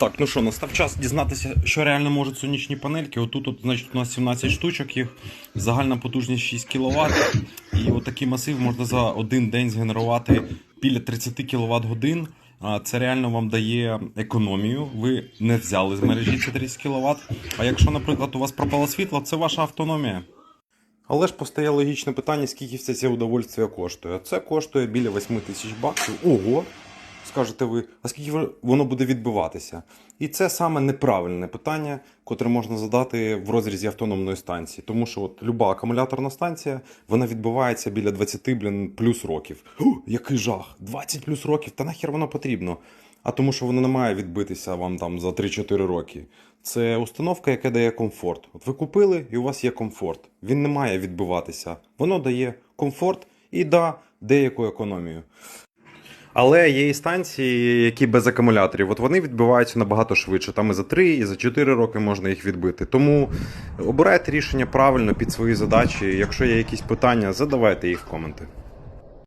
Так, ну що, настав час дізнатися, що реально можуть сонячні панельки. Отут, от, значить, у нас 17 штучок їх, загальна потужність 6 кВт. І отакий масив можна за один день згенерувати біля 30 кВт годин. Це реально вам дає економію. Ви не взяли з мережі ці 30 кВт. А якщо, наприклад, у вас пропало світло, це ваша автономія. Але ж постає логічне питання, скільки все це удовольствие коштує. Це коштує біля 8 тисяч баксів. Ого! Скажете ви, а скільки воно буде відбиватися? І це саме неправильне питання, котре можна задати в розрізі автономної станції. Тому що от люба акумуляторна станція вона відбивається біля 20 блін, плюс років. О, який жах! 20 плюс років, та нахер воно потрібно? А тому, що воно не має відбитися вам там за 3-4 роки. Це установка, яка дає комфорт. От ви купили, і у вас є комфорт. Він не має відбиватися. Воно дає комфорт і да, деяку економію. Але є і станції, які без акумуляторів. От вони відбиваються набагато швидше. Там і за 3, і за 4 роки можна їх відбити. Тому обирайте рішення правильно під свої задачі. Якщо є якісь питання, задавайте їх в коменти.